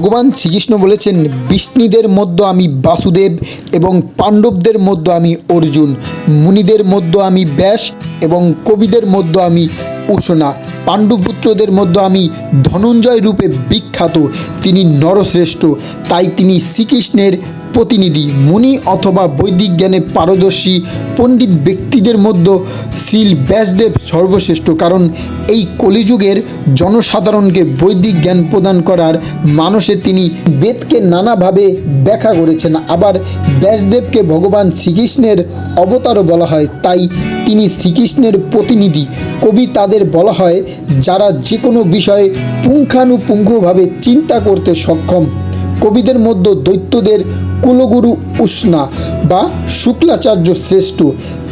ভগবান শ্রীকৃষ্ণ বলেছেন, বিষ্ণুদের মধ্যে আমি বাসুদেব এবং পাণ্ডবদের মধ্যে আমি অর্জুন, মুনিদের মধ্যে আমি ব্যাস এবং কবিদের মধ্যে আমি উষণা, পাণ্ডুপুত্রদের মধ্যে আমি ধনঞ্জয় রূপে বিখ্যাত, তিনি নরশ্রেষ্ঠ, তাই তিনি শ্রীকৃষ্ণের প্রতিনিধি, মুনি অথবা বৈদিক জ্ঞানে পারদর্শী পণ্ডিত ব্যক্তিদের মধ্যে শ্রীল ব্যাসদেব সর্বশ্রেষ্ঠ। কারণ এই কলিযুগের জনসাধারণকে বৈদিক জ্ঞান প্রদান করার মানসে তিনি বেদকে নানাভাবে ব্যাখ্যা করেছেন। আবার ব্যাসদেবকে ভগবান শ্রীকৃষ্ণের অবতারও বলা হয়, তাই তিনি শ্রীকৃষ্ণের প্রতিনিধি। কবি তাদের বলা হয়, যারা যে কোনো বিষয়ে পুঙ্খানুপুঙ্খভাবে চিন্তা করতে সক্ষম। কবিদের মধ্যে দৈত্যদের কুলগুরু উষ্ণা বা শুক্লাচার্য শ্রেষ্ঠ।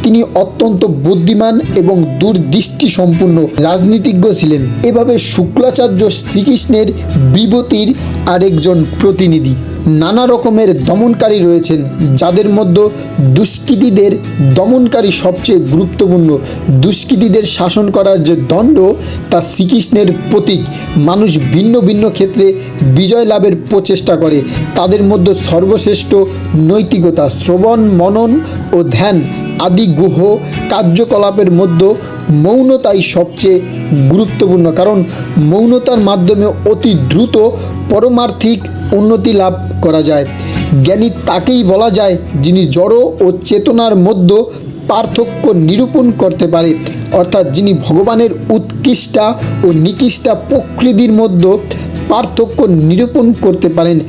তিনি অত্যন্ত বুদ্ধিমান এবং দূরদৃষ্টি সম্পূর্ণ রাজনীতিজ্ঞ ছিলেন। এভাবে শুক্লাচার্য শ্রীকৃষ্ণের বিভূতির আরেকজন প্রতিনিধি। নানা রকমের দমনকারী রয়েছেন, যাদের মধ্যে দুষ্কৃতীদের দমনকারী সবচেয়ে গুরুত্বপূর্ণ। দুষ্কৃতীদের শাসন করার যে দণ্ড, তা শ্রীকৃষ্ণের প্রতীক। মানুষ ভিন্ন ভিন্ন ক্ষেত্রে বিজয় লাভের প্রচেষ্টা করে। তাদের মধ্যে সর্বশ্রেষ্ঠ নৈতিকতা, শ্রবণ, মনন ও ধ্যান আদি গুহ কার্যকলাপের মধ্যে মৌনতাই সবচেয়ে গুরুত্বপূর্ণ, কারণ মৌনতার মাধ্যমে অতি দ্রুত পরমার্থিক উন্নতি লাভ করা যায়। জ্ঞানী তাকেই বলা যায় যিনি জড় ও চেতনার মধ্যে পার্থক্য নিরূপণ করতে পারে, অর্থাৎ যিনি ভগবানের উৎকৃষ্টা ও নিকৃষ্টা প্রকৃতির মধ্যে পার্থক্য নিরূপণ করতে পারেন।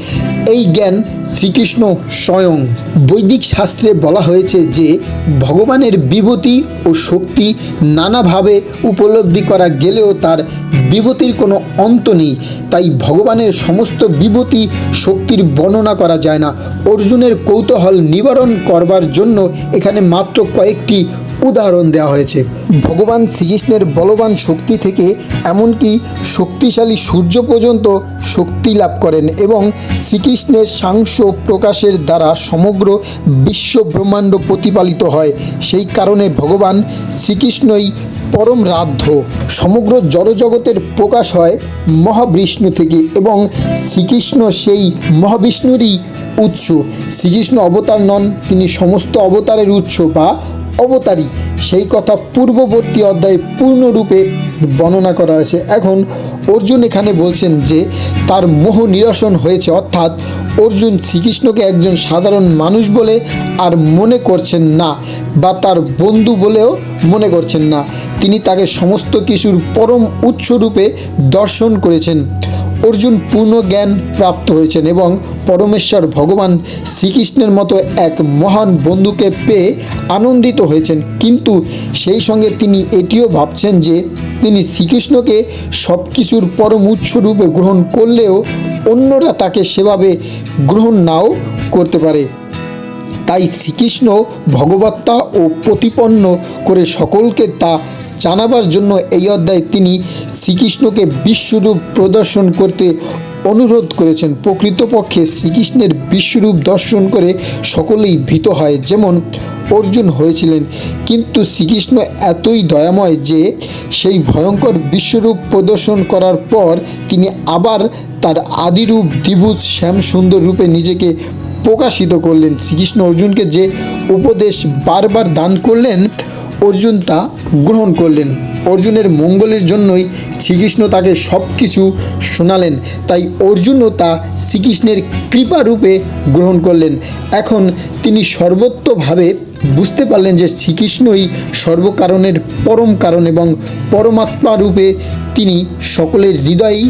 এই জ্ঞান শ্রীকৃষ্ণ স্বয়ং। বৈদিক শাস্ত্রে বলা হয়েছে যে, ভগবানের বিভূতি ও শক্তি নানাভাবে উপলব্ধি করা গেলেও তার বিভূতির কোনো অন্ত নেই। তাই ভগবানের সমস্ত বিভূতি শক্তির বর্ণনা করা যায় না। অর্জুনের কৌতূহল নিবারণ করবার জন্য এখানে মাত্র কয়েকটি উদাহরণ দেওয়া হয়েছে। ভগবান শ্রীকৃষ্ণের বলবান শক্তি থেকে এমনকি শক্তিশালী সূর্য পর্যন্ত শক্তি লাভ করেন এবং শ্রীকৃষ্ণের সাংস প্রকাশের দ্বারা সমগ্র বিশ্ব ব্রহ্মাণ্ড প্রতিপালিত হয়। সেই কারণে ভগবান শ্রীকৃষ্ণই পরম রাধ্য সমগ্র জড়জগতের প্রকাশ হয় মহাবিষ্ণু থেকে এবং শ্রীকৃষ্ণ সেই মহাবিষ্ণুরই উৎস। শ্রীকৃষ্ণ অবতার নন, তিনি সমস্ত অবতারের উৎস বা অবতারী। সেই কথা পূর্ববর্তী অধ্যায়ে পূর্ণরূপে বর্ণনা করা হয়েছে। এখন অর্জুন এখানে বলছেন যে, তার মোহ নিরসন হয়েছে, অর্থাৎ অর্জুন শ্রীকৃষ্ণকে একজন সাধারণ মানুষ বলে আর মনে করছেন না, বা তার বন্ধু বলেও মনে করছেন না। তিনি তাকে সমস্ত কিছুর পরম উৎসরূপে দর্শন করেছেন। অর্জুন পূর্ণ জ্ঞান প্রাপ্ত হয়েছেন এবং পরমেশ্বর ভগবান শ্রীকৃষ্ণের মতো এক মহান বন্ধুকে পেয়ে আনন্দিত হয়েছেন। কিন্তু সেই সঙ্গে তিনি এটিও ভাবছেন যে তিনি শ্রীকৃষ্ণকে সব কিছুর পরম উৎসরূপে গ্রহণ করলেও অন্যরা তাকে সেভাবে গ্রহণ নাও করতে পারে। তাই শ্রীকৃষ্ণ ভগবত্তা ও প্রতিপন্ন করে সকলকে তা জানাবার জন্য এই অধ্যায়ে তিনি শ্রীকৃষ্ণকে বিশ্বরূপ প্রদর্শন করতে অনুরোধ করেছেন। প্রকৃতপক্ষে শ্রীকৃষ্ণের বিশ্বরূপ দর্শন করে সকলেই ভীত হয়, যেমন অর্জুন হয়েছিলেন। কিন্তু শ্রীকৃষ্ণ এতই দয়াময় যে সেই ভয়ঙ্কর বিশ্বরূপ প্রদর্শন করার পর তিনি আবার তার আদিরূপ দ্বিভুজ শ্যাম সুন্দর রূপে নিজেকে প্রকাশিত করলেন। শ্রীকৃষ্ণ অর্জুনকে যে উপদেশ বারবার দান করলেন অর্জুন তা গ্রহণ করলেন। অর্জুনের মঙ্গলের জন্যই শ্রীকৃষ্ণ তাকে সব কিছু শোনালেন। তাই অর্জুনও তা শ্রীকৃষ্ণের কৃপারূপে গ্রহণ করলেন। এখন তিনি সর্বত্রভাবে বুঝতে পারলেন যে শ্রীকৃষ্ণই সর্বকারণের পরম কারণ এবং পরমাত্মা রূপে তিনি সকলের হৃদয়েই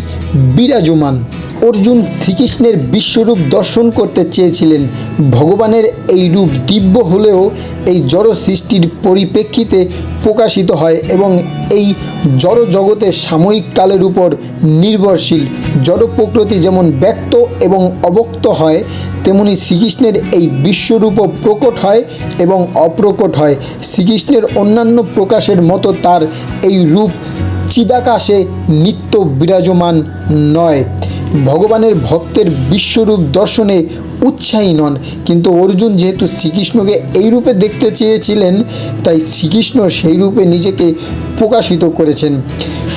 বিরাজমান। অর্জুন শ্রীকৃষ্ণের বিশ্বরূপ দর্শন করতে চেয়েছিলেন। ভগবানের এই রূপ দিব্য হলেও এই জড় সৃষ্টির পরিপ্রেক্ষিতে প্রকাশিত হয় এবং এই জড় জগতে সাময়িক কালের উপর নির্ভরশীল। জড় প্রকৃতি যেমন ব্যক্ত এবং অবক্ত হয়, তেমনি শ্রীকৃষ্ণের এই বিশ্বরূপও প্রকট হয় এবং অপ্রকট হয়। শ্রীকৃষ্ণের অন্যান্য প্রকাশের মতো তার এই রূপ চিদাকাশে নিত্য বিরাজমান নয়। ভগবানের ভক্তের বিশ্বরূপ দর্শনে উৎসাহী নন। কিন্তু অর্জুন যেহেতু শ্রীকৃষ্ণকে এই রূপে দেখতে চেয়েছিলেন, তাই শ্রীকৃষ্ণ সেই রূপে নিজেকে প্রকাশিত করেছেন।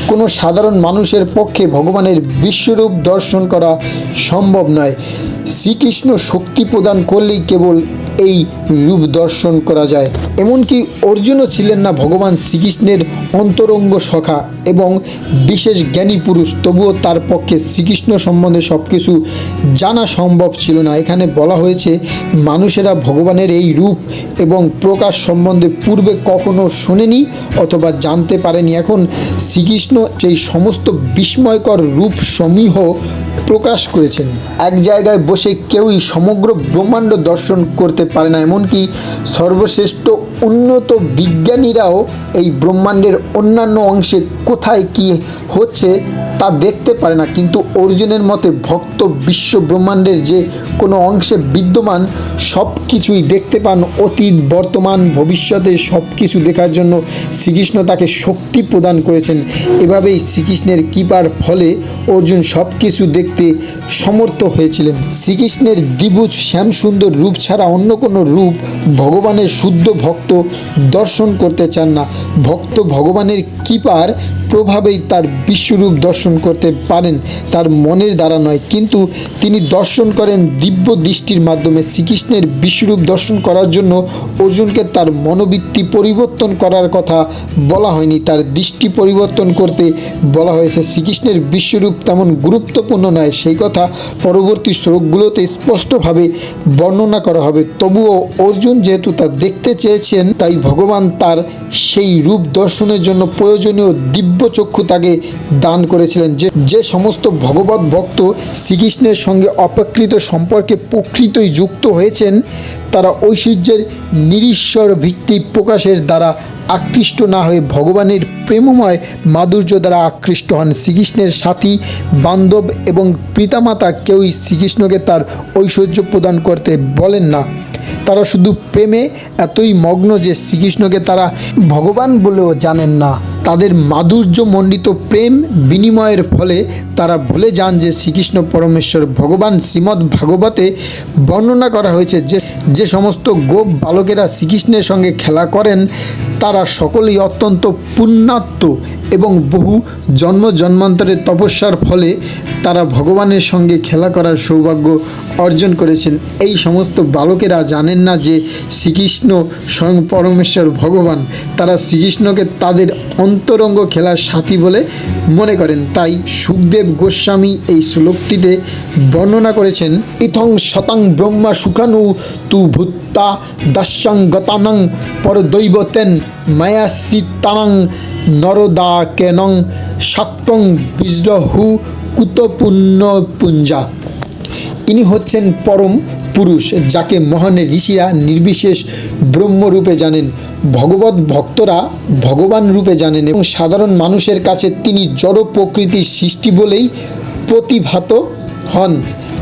কোনো সাধারণ মানুষের পক্ষে ভগবানের বিশ্বরূপ দর্শন করা সম্ভব নয়। শ্রীকৃষ্ণ শক্তি প্রদান করলেই কেবল এই রূপ দর্শন করা যায়। এমনকি অর্জুনও ছিলেন না ভগবান শ্রীকৃষ্ণের অন্তরঙ্গ সখা এবং বিশেষ জ্ঞানী পুরুষ, তবুও তার পক্ষে শ্রীকৃষ্ণ সম্বন্ধে সব কিছু জানা সম্ভব ছিল না। এখানে বলা হয়েছে, মানুষেরা ভগবানের এই রূপ এবং প্রকাশ সম্বন্ধে পূর্বে কখনো শোনেনি অথবা জানতে পারেনি। এখন শ্রীকৃষ্ণ সেই সমস্ত বিস্ময়কর রূপ সমীহ প্রকাশ করেছেন। এক জায়গায় বসে কেউই সমগ্র ব্রহ্মাণ্ড দর্শন করতে পারে না, এমনকি সর্বশ্রেষ্ঠ উন্নত বিজ্ঞানীরাও এই ব্রহ্মাণ্ডের অন্যান্য অংশে কোথায় কি হচ্ছে তা দেখতে পারে না। কিন্তু অর্জুনের মতে ভক্ত বিশ্ব ব্রহ্মাণ্ডের যে কোনো অংশে বিদ্যমান সব কিছুই দেখতে পান, অতীত, বর্তমান, ভবিষ্যতে সব কিছু দেখার জন্য শ্রীকৃষ্ণ তাকে শক্তি প্রদান করেছেন। এভাবেই শ্রীকৃষ্ণের কৃপার ফলে অর্জুন সব কিছু দেখতে সমর্থ হয়েছিলেন। শ্রীকৃষ্ণের দ্বিভুজ শ্যামসুন্দর রূপ ছাড়া অন্য কোনো রূপ ভগবানের শুদ্ধ ভক্ত দর্শন করতে চান না। ভক্ত ভগবানের কৃপার প্রভাবেই তার বিশ্বরূপ দর্শন করতে পারেন, তার মনের দ্বারা নয়। কিন্তু তিনি দর্শন করেন দিব্য দৃষ্টির মাধ্যমে। শ্রীকৃষ্ণের বিশ্বরূপ দর্শন করার জন্য অর্জুনকে তার মনোবৃত্তি পরিবর্তন করার কথা বলা হয়নি। তার দৃষ্টি পরিবর্তন করতে বলা হয়েছে, শ্রীকৃষ্ণের বিশ্বরূপ তেমন গুরুত্বপূর্ণ নয়। সেই কথা পরবর্তী শ্লোকগুলোতে স্পষ্টভাবে বর্ণনা করা হবে। তবুও অর্জুন যেহেতু তা দেখতে চেয়েছেন তাই ভগবান তার সেই রূপ দর্শনের জন্য প্রয়োজনীয় দিব্য চক্ষু তাকে দান করেছিলেন। যে যে সমস্ত ভগবত ভক্ত শ্রীকৃষ্ণের সঙ্গে অপেক্ষিত সম্পর্কে প্রকৃতই যুক্ত হয়েছেন, তারা ঐশ্বর্যের নিরীশ্বর ভিত্তি প্রকাশের দ্বারা আকৃষ্ট না হয়ে ভগবানের প্রেমময় মাধুর্য দ্বারা আকৃষ্ট হন। শ্রীকৃষ্ণের সাথী, বান্ধব এবং পিতামাতা কেউই শ্রীকৃষ্ণকে তার ঐশ্বর্য প্রদান করতে বলেন না। তারা শুধু প্রেমে এতই মগ্ন যে শ্রীকৃষ্ণকে তারা ভগবান বলেও জানেন না। তাদের মাধুর্যমণ্ডিত প্রেম বিনিময়ের ফলে তারা ভুলে যান যে শ্রীকৃষ্ণ পরমেশ্বর ভগবান শ্রীমদ্ ভাগবতে বর্ণনা করা হয়েছে যে যে সমস্ত গোপ বালকেরা শ্রীকৃষ্ণের সঙ্গে খেলা করেন, তারা সকলেই অত্যন্ত পুণ্যাত্ম এবং বহু জন্ম জন্মান্তরের তপস্যার ফলে তারা ভগবানের সঙ্গে খেলা করার সৌভাগ্য অর্জন করেছেন। এই সমস্ত বালকেরা জানেন না যে শ্রীকৃষ্ণ স্বয়ং পরমেশ্বর ভগবান। তারা শ্রীকৃষ্ণকে তাদের অন্তরঙ্গ খেলার সাথী বলে মনে করেন। তাই সুখদেব গোস্বামী এই শ্লোকটিতে বর্ণনা করেছেন, ইথং শতাং ব্রহ্মা সুখানু তু ভূত্তা দাস্যাং গতানং পরদৈবতেন মায়াসিতানং নরদা কেনং শাক্যং বিজহু কুতপুণ্য পুঞ্জা। ইনি হচ্ছেন পরম পুরুষ, যাকে মহান ঋষিরা নির্বিশেষ ব্রহ্মরূপে জানেন, ভগবত ভক্তরা ভগবান রূপে জানেন এবং সাধারণ মানুষের কাছে তিনি জড় প্রকৃতির সৃষ্টি বলেই প্রতিভাত হন।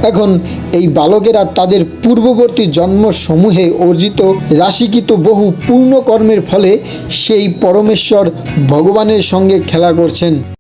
এখন এই বালকেরা তাদের পূর্ববর্তী জন্মসমূহে অর্জিত রাশিকৃত বহু পূর্ণ কর্মের ফলে সেই পরমেশ্বর ভগবানের সঙ্গে খেলা করছেন।